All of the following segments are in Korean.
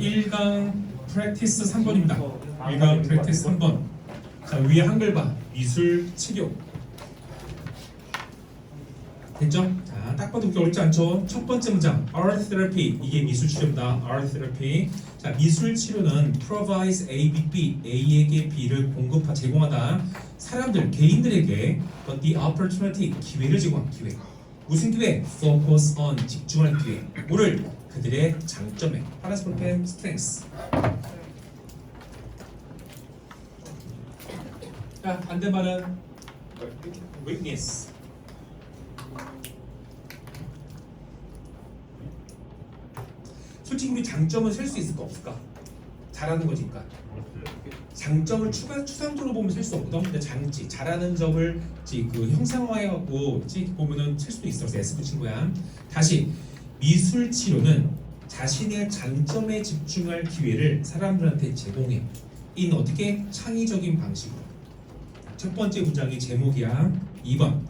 1강 프랙티스 3번입니다. 1강 프랙티스 3번. 자, 위에 한글 봐. 미술 치료. 됐죠? 자, 딱 봐도 그렇게 어렵지 않죠? 첫 번째 문장, art therapy. 이게 미술 치료입니다. art therapy. 자, 미술 치료는 provides A, B, B, A에게 B를 공급하 제공하다. 사람들, 개인들에게 but the opportunity, 기회를 제공한 기회. 무슨 기회? focus on, 집중할 기회. 뭐를? 그들의 장점에. 파란색 볼펜, strengths. 자, 반대말은 weakness. 솔직히 우리 장점은 셀 수 있을까 없을까? 잘하는 거니까. 장점을 추가 추상적으로 보면 셀 수 없거든. 근데 장치 잘하는 점을 그 형상화해갖고 보면은 셀 수도 있어. 그래서 S 붙인 거야. 다시 미술 치료는 자신의 장점에 집중할 기회를 사람들한테 제공해. 인 어떻게 창의적인 방식으로. 첫 번째 문장이 제목이야. 2번.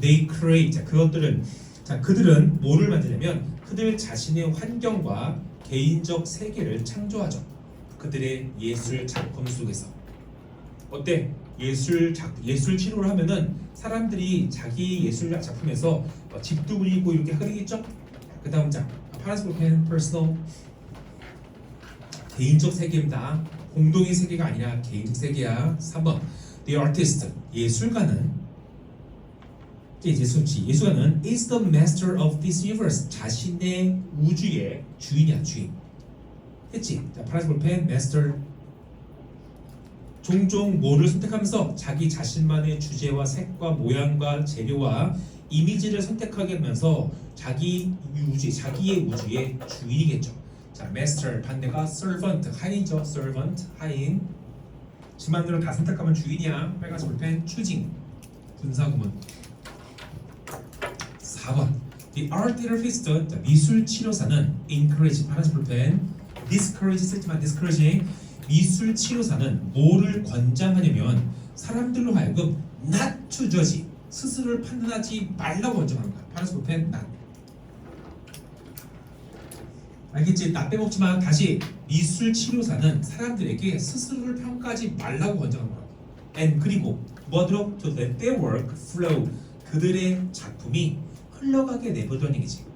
They create. 자, 그것들은 자, 그들은 뭐를 만드냐면 그들 자신의 환경과 개인적 세계를 창조하죠. 그들의 예술 작품 속에서. 어때? 예술 작 예술 치료를 하면은 사람들이 자기 예술 작품에서 어, 집도 그리고 이렇게 하겠죠? 그 다음 장. 파란색 볼펜 personal 개인적 세계입니다. 공동의 세계가 아니라 개인적 세계야. 3번. The artist 예술가는 예술지 예술가는 is the master of this universe. 자신의 우주의 주인이야 주인. 했지? 자 파란색 볼펜 master. 종종 뭐를 선택하면서 자기 자신만의 주제와 색과 모양과 재료와 이미지를 선택하게 하면서 자기 우주 자기의 우주의 주인이겠죠. 자 master 반대가 servant 하인이죠. servant 하인. 지만대로 다 선택하면 주인이야. 빨간색 볼펜 choosing 분사구문. 4번 The art therapist, 자, 미술 치료사는 encourage 파란색 볼펜. discourage 쓰지만 discourage 미술 치료사는 뭐를 권장하냐면 사람들로 하여금 not to judge 스스로를 판단하지 말라고 권장하는 거야 파란색 볼펜 not 알겠지? 나 빼먹지만 다시 미술 치료사는 사람들에게 스스로를 평가하지 말라고 권장하는 거야 and 그리고 뭐하도록 to let their work flow 그들의 작품이 흘러가게 내버려두는 얘기지.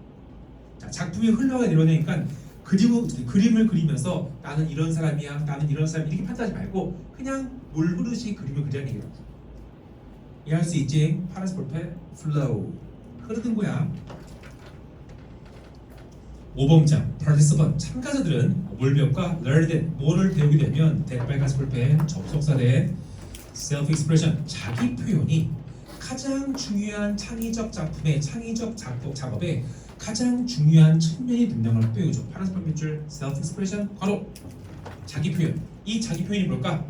자, 작품이 흘러가게 내버려두니까 그리고 그림을 그리면서 나는 이런 사람이야, 나는 이런 사람 이렇게 판단하지 말고 그냥 물 흐르듯이 그림을 그리는 얘기라고. 이해할 수 있지? 파란색 볼펜 flow 흐르는 거야. 5번장 participant 참가자들은 뭘 배울까? learn that 뭐를 배우게 되면 that 빨간색 볼펜 접속사 대 self expression 자기 표현이 가장 중요한 창의적 작품의 창의적 작업 작업에 가장 중요한 측면이 된다는 걸 배우죠. 파란색 밑줄 self expression 괄호 자기 표현. 이 자기 표현이 뭘까?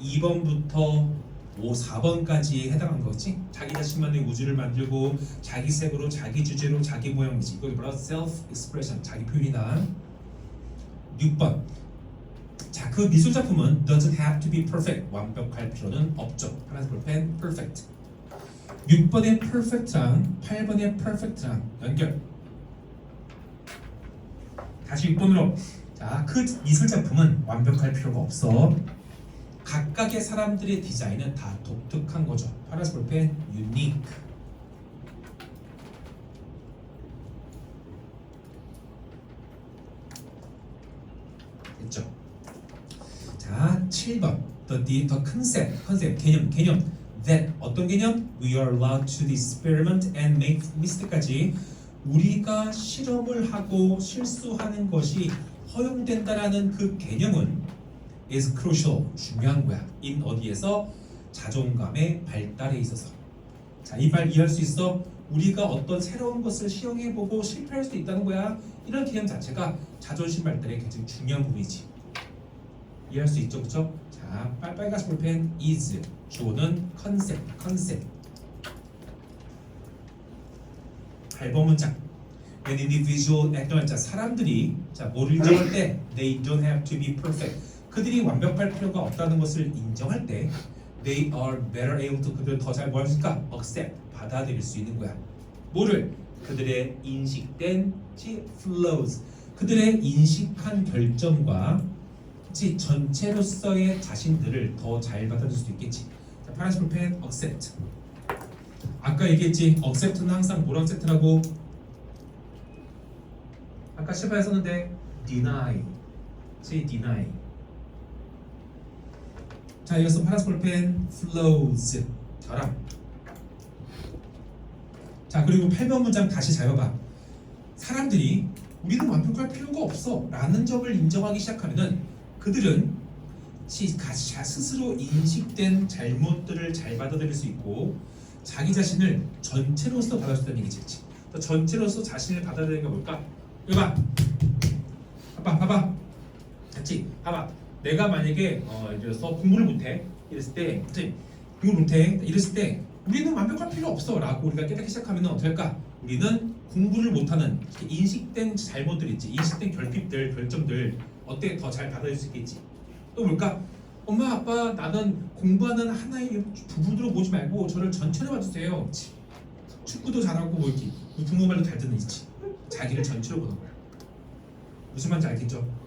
2번부터 5, 4번까지에 해당하는 거지. 자기 자신만의 우주를 만들고 자기 색으로, 자기 주제로, 자기 모양이지. 이걸 뭐라 self expression 자기 표현이다. 6번. 자, 그 미술 작품은 doesn't have to be perfect. 완벽할 필요는 없죠. 파란색 볼펜 perfect. 6번의 perfect랑 8번의 perfect랑 연결. 다시 6번으로. 자, 그 미술 작품은 완벽할 필요가 없어. 각각의 사람들의 디자인은 다 독특한 거죠. 파란색 볼펜 unique. 됐죠? 자, 7번. The, the, the concept, concept, 개념, 개념. That 어떤 개념? We are allowed to experiment and make mistake까지 우리가 실험을 하고 실수하는 것이 허용된다라는 그 개념은 is crucial 중요한 거야. in 어디에서 자존감의 발달에 있어서. 자, 이말 이해할 수 있어? 우리가 어떤 새로운 것을 시험해보고 실패할 수 있다는 거야. 이런 개념 자체가 자존심 발달에 굉장히 중요한 부분이지. 이해할 수 있죠, 그렇죠? 자, 빨, 빨간색 볼펜 is 주어는 컨셉, 컨셉. 8번 문장. When individual act 자 사람들이 자 뭐를 인정할 때 they don't have to be perfect. 그들이 완벽할 필요가 없다는 것을 인정할 때 they are better able to 그들 더잘 뭐 할수있까 accept 받아들일 수 있는 거야. 뭐를 그들의 인식된 지 flows 그들의 인식한 결점과 그치 전체로서의 자신들을 더 잘 받아들일 수도 있겠지. 자, 파란색 볼펜 accept. 아까 얘기했지 accept는 항상 뭘 accept라고? 아까 실파에 썼는데 deny. 지 deny. 자 이어서 파란색 볼펜 flows 결함. 자 그리고 8번 문장 다시 잘 봐봐. 사람들이 우리는 완벽할 필요가 없어 라는 점을 인정하기 시작하면은 그들은 스스로 인식된 잘못들을 잘 받아들일 수 있고 자기 자신을 전체로서 있다는 얘기지 전체로서 자신을 받아들이는 게 뭘까? 이거 봐 봐봐 봐봐 됐지? 봐봐 내가 만약에 어, 들어서 공부를 못해 이랬을 때? 공부를 못해 이랬을 때 우리는 완벽할 필요 없어 라고 우리가 깨닫기 시작하면 할까? 우리는 공부를 못하는 인식된 잘못들 있지 인식된 결핍들 결점들 어때 더 잘 받아들일 수 있겠지 또 뭘까? 엄마 아빠 나는 공부하는 하나의 부분으로 보지 말고 저를 전체로 봐주세요? 축구도 잘하고 뭐 이렇게 부모 말도 잘 듣는 있지 자기를 전체로 보는 거야 무슨 말인지 알겠죠?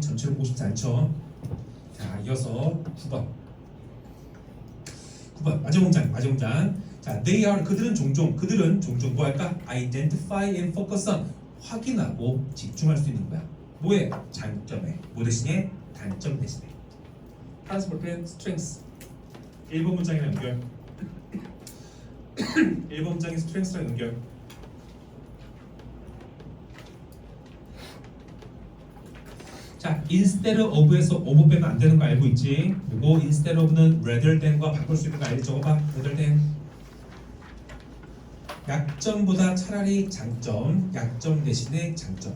전체로 보고 싶지 않죠? 자 이어서 9번 9번 마지막 문장 마지막 문장. 자 they are 그들은 종종 그들은 종종 뭐 할까? identify and focus on. 확인하고 집중할 수 있는 거야. 뭐에? 장점에. 뭐 대신에? 단점 대신에. 파란색 볼펜 strength. 1번 문장이랑 연결. 1번 문장의 strength랑 연결 자, instead of에서 of 빼면 안 되는 거 알고 있지? 그리고 instead of는 rather than과 바꿀 수 있는 거 알지? 적어봐. rather than. 약점보다 차라리 장점, 약점 대신에 장점.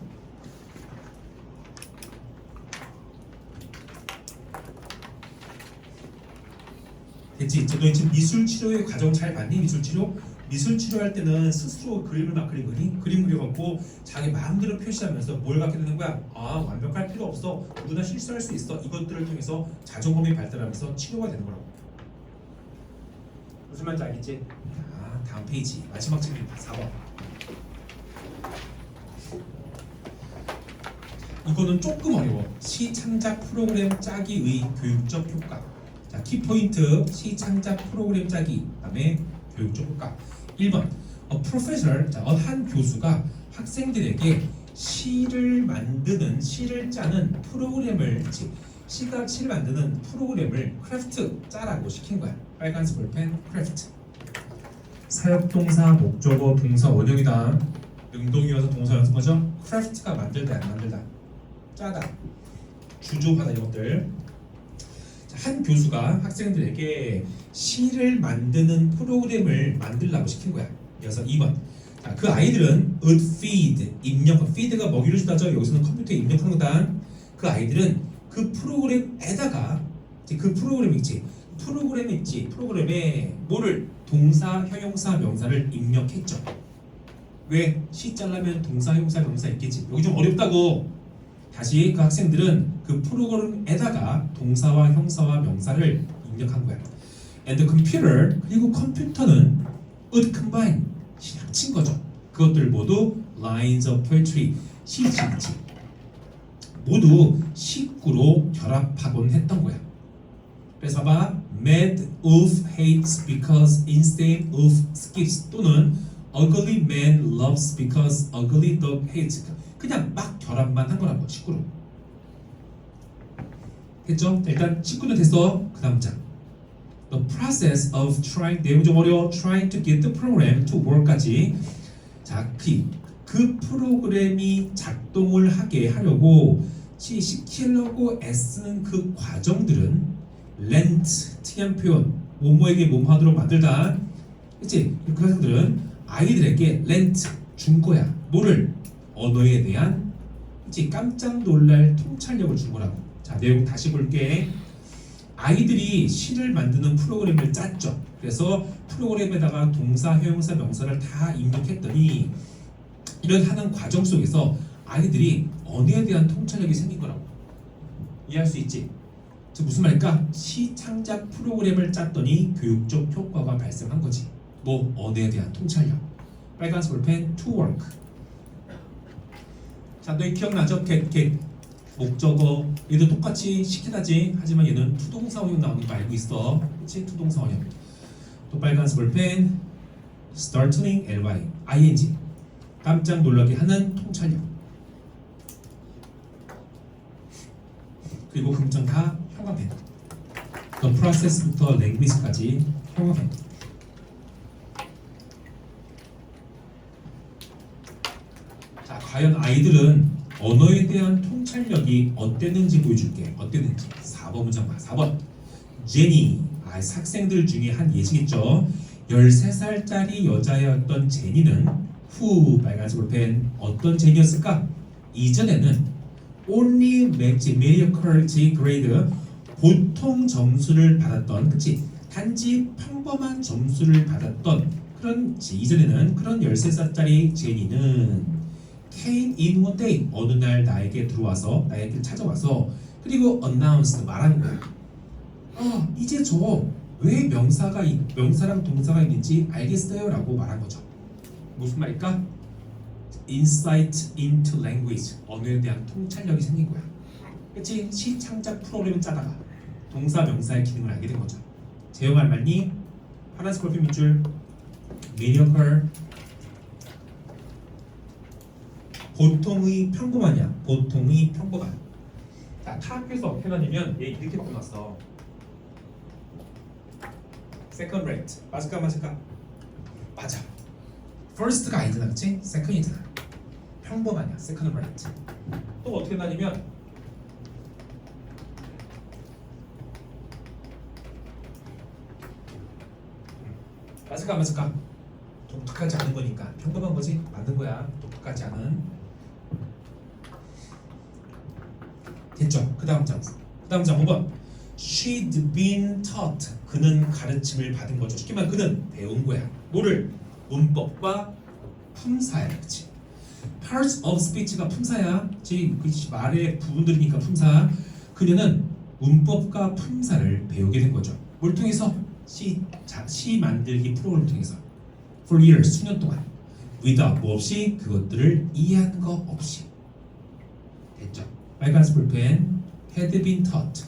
됐지? 너 지금 미술 치료의 과정 잘 봤니? 미술 치료? 미술 치료할 때는 스스로 그림을 막 그리거니 그림 그려갖고 자기 마음대로 표시하면서 뭘 갖게 되는 거야? 아 완벽할 필요 없어. 누구나 실수할 수 있어. 이것들을 통해서 자존감이 발달하면서 치료가 되는 거라고. 무슨 말인지 알겠지? 자 다음 페이지. 마지막 책입니다 4번 이거는 조금 어려워. 시창작 프로그램 짜기의 교육적 효과. 자 키포인트. 시창작 프로그램 짜기. 그다음에 교육적 효과 1번 어, 프로페셔널 자, 어, 한 교수가 학생들에게 시를 만드는 시를 짜는 프로그램을 시- 시가 시를 만드는 프로그램을 크래프트 짜라고 시킨 거야. 빨간색 볼펜 크래프트 사역동사 목적어 동사 원형이다. 능동이어서 동사 연습 거죠? 크래프트가 만들다 안 만들다. 짜다. 주조하다 이것들. 자, 한 교수가 학생들에게 시를 만드는 프로그램을 만들라고 시킨 거야. 그래서 2번. 자, 그 아이들은 would feed 입력 feed가 먹이를 주다죠. 여기서는 컴퓨터에 입력하는 거다. 그 아이들은 그 프로그램에다가 그 프로그램 있지. 프로그램 있지. 프로그램에 뭐를 동사, 형용사, 명사를 입력했죠. 왜? 시 잘라면 동사, 형용사, 명사 있겠지. 여기 좀 어렵다고. 다시 그 학생들은 그 프로그램에다가 동사와 형사와 명사를 입력한 거야. And the computer 그리고 컴퓨터는 would combine 시 합친 거죠. 그것들 모두 lines of poetry 시집지 모두 식구로 결합하곤 했던 거야. 그래서 봐 mad wolf hates because instead wolf skips 또는 ugly man loves because ugly dog hates 그냥 막 결합만 한 거라고 식구로 됐죠? 일단 식구는 됐어. 그 다음 장. The process of trying 내용 좀 어려워. Trying to get the program to work까지. 자 그 그 프로그램이 작동을 하게 하려고 시- 시키려고 애쓰는 그 과정들은 렌트 특이한 표현 뭐뭐에게 몸하도록 만들다. 그치? 그 과정들은 아이들에게 렌트 준 거야. 뭐를? 언어에 대한 그치? 깜짝 놀랄 통찰력을 준 거라고 자 내용 다시 볼게 아이들이 시를 만드는 프로그램을 짰죠. 그래서 프로그램에다가 동사, 형용사, 명사를 다 입력했더니 이런 하는 과정 속에서 아이들이 언어에 대한 통찰력이 생긴 거라고 이해할 수 있지? 즉 무슨 말일까? 시 창작 프로그램을 짰더니 교육적 효과가 발생한 거지. 뭐 언어에 대한 통찰력. 빨간색 볼펜 to work. 자, 너희 기억나죠? get. 목적어. 얘도 똑같이 시키다지. 하지만 얘는 투동사 원형 나오는 거 알고 있어. 그치? 투동사 원형. 또 빨간색 볼펜. startling, ly, ing. 깜짝 놀라게 하는 통찰력. 그리고 금정 다 형광펜. The process부터 language까지 형광펜. 자, 과연 아이들은 언어에 대한 통찰력이 어땠는지 보여줄게. 어땠는지. 4번 문장 봐. 4번. 제니. 아, 학생들 중에 한 예시겠죠. 13살짜리 여자였던 제니는 후 빨간색 볼펜 어떤 제니였을까? 이전에는 only mediocre grade 보통 점수를 받았던 그치 단지 평범한 점수를 받았던 그런 지- 이전에는 그런 13살짜리 제니는 came in one day. 어느 날 나에게 들어와서 나에게 찾아와서 그리고 announced 말하는 거야 아 이제 저 왜 명사가 이- 명사랑 동사가 있는지 알겠어요라고 말한 거죠. 무슨 말일까? insight into language. 언어에 대한 통찰력이 생긴 거야. 그치? 시 창작 프로그램을 짜다가 동사 명사의 기능을 알게 된 거죠. 제용할 말니 파란색 볼펜 밑줄. Mediocre 보통의 평범하냐? 보통의 평범한 자 타학교에서 어떻게 나냐면 얘 이렇게 끝났어. Second rate. 맞을까 맞을까? 맞아. First가 아니잖아 그치? Second이잖아. 평범하냐? Second rate. 또 어떻게 나냐면? 맞을까 안 맞을까? 독특하지 않은 거니까. 평범한 거지? 맞는 거야. 독특하지 않은 됐죠 그 다음 장그 다음 장 5번. She'd been taught. 그는 가르침을 받은 거죠. 쉽게 말해 그는 배운 거야. 뭐를? 문법과 품사야 그치? Parts of speech가 품사야. 지그 말의 부분들이니까 품사. 그녀는 문법과 품사를 배우게 된 거죠. 뭘 통해서? 시, 자, 시 만들기 프로그램을 통해서. For years 수년 동안. Without 뭐 없이 그것들을 이해한 거 없이. 됐죠 빨간색 볼펜 had been taught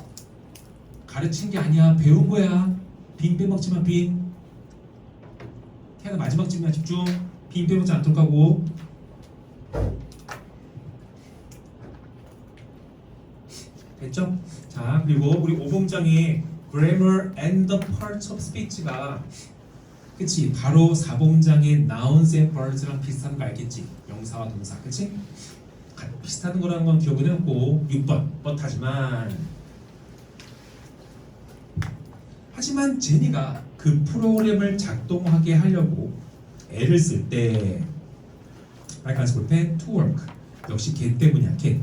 가르친 게 아니야. 배운 거야. 빈 빼먹지 마빈. 태아가 마지막 질문에 집중. 빈 빼먹지 않도록 하고. 됐죠? 자 그리고 우리 오봉장에 grammar and the parts of speech가 그치? 바로 사봉장의 nouns and verbs랑 비슷한 거 알겠지? 명사와 동사. 그치? 가- 비슷한 거라는 건 기억을 해놓고 6번. 뻗하지만. 하지만 제니가 그 프로그램을 작동하게 하려고 애를 쓸때 빨간색 볼펜 to work. 역시 걔 때문이야 걔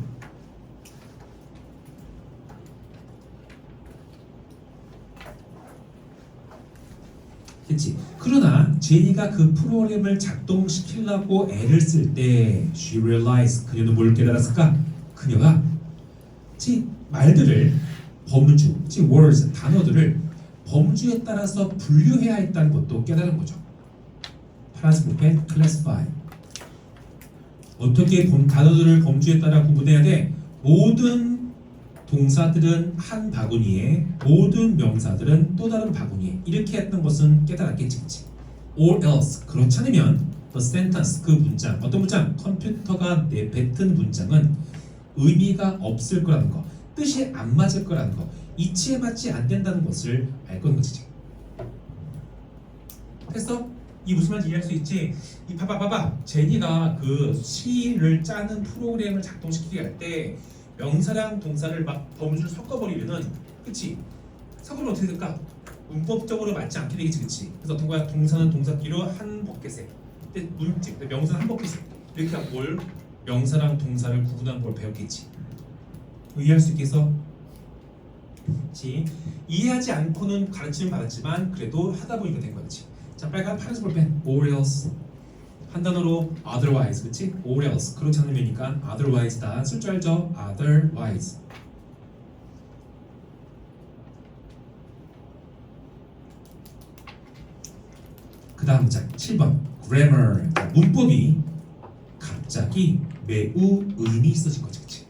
그치 그러나 제니가 그 프로그램을 작동시키려고 애를 쓸 때 she realized 그녀는 뭘 깨달았을까 그녀가 지 말들을 범주 지 words 단어들을 범주에 따라서 분류해야 했다는 것도 깨달은 거죠. 볼펜 classify. 어떻게 범, 단어들을 범주에 따라 구분해야 돼? 모든 동사들은 한 바구니에 모든 명사들은 또 다른 바구니에 이렇게 했던 것은 깨달았겠지 그치? or else 그렇지 않으면 the sentence 그 문장 어떤 문장? 컴퓨터가 내뱉은 문장은 의미가 없을 거라는 거 뜻이 안 맞을 거라는 거 이치에 맞지 안 된다는 것을 알 거는 거지. 됐어? 이 무슨 말인지 이해할 수 있지? 이 봐봐 봐봐 제니가 그 시를 짜는 프로그램을 작동시키게 할때 명사랑 동사를 막 범주를 섞어버리면은 그치? 섞으면 어떻게 될까? 문법적으로 맞지 않게 되겠지 그치? 그래서 어떤 거야? 동사는 동사 뒤로 한 버켓에 근데 문집 명사는 한 버켓에 이렇게 하고 뭘 명사랑 동사를 구분한 걸 배웠겠지 이해할 수 있겠어? 그렇지. 이해하지 않고는 가르침을 받았지만 그래도 하다 보니까 된 거지. 자 빨간 파란색 볼펜 or else 한 단어로 otherwise 그치? or else 그렇지 않으면이니까 otherwise다 쓸 줄 알죠? otherwise 그 다음 장 7번 grammar 자, 문법이 갑자기 매우 의미 있어진 거지, 그치?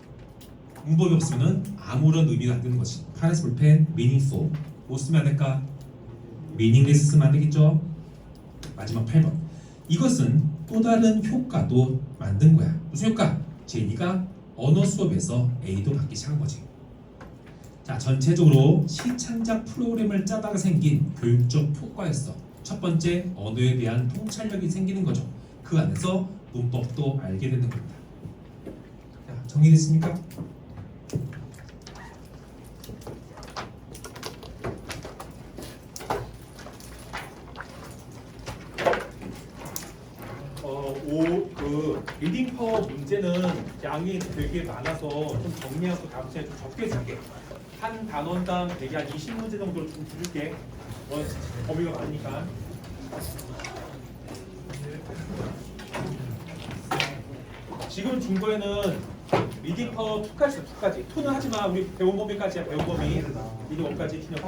문법이 없으면은 아무런 의미가 안 되는 거지. 파란색 볼펜, meaningful. 뭐 쓰면 안 될까? meaningless 쓰면 안 되겠죠? 마지막 8번. 이것은 또 다른 효과도 만든 거야. 무슨 효과? 제니가 언어 수업에서 A도 받기 시작한 거지. 자, 전체적으로 시창작 프로그램을 짜다가 생긴 교육적 효과였어. 첫 번째, 언어에 대한 통찰력이 생기는 거죠. 그 안에서 문법도 알게 되는 겁니다. 자, 정리됐습니까? 어, 오, 그 리딩 파워 문제는 양이 되게 많아서 좀 정리하고 다음 시간에 좀 적게 줄게. 한 단원당 대개 한 20문제 정도로 좀 줄게. 어, 범위가 많으니까. 지금 준 거에는 리딩 파워 2까지 있어, 2까지. 2는 하지만 우리 배운 범위까지야, 배운 범위. 리딩 1까지 티는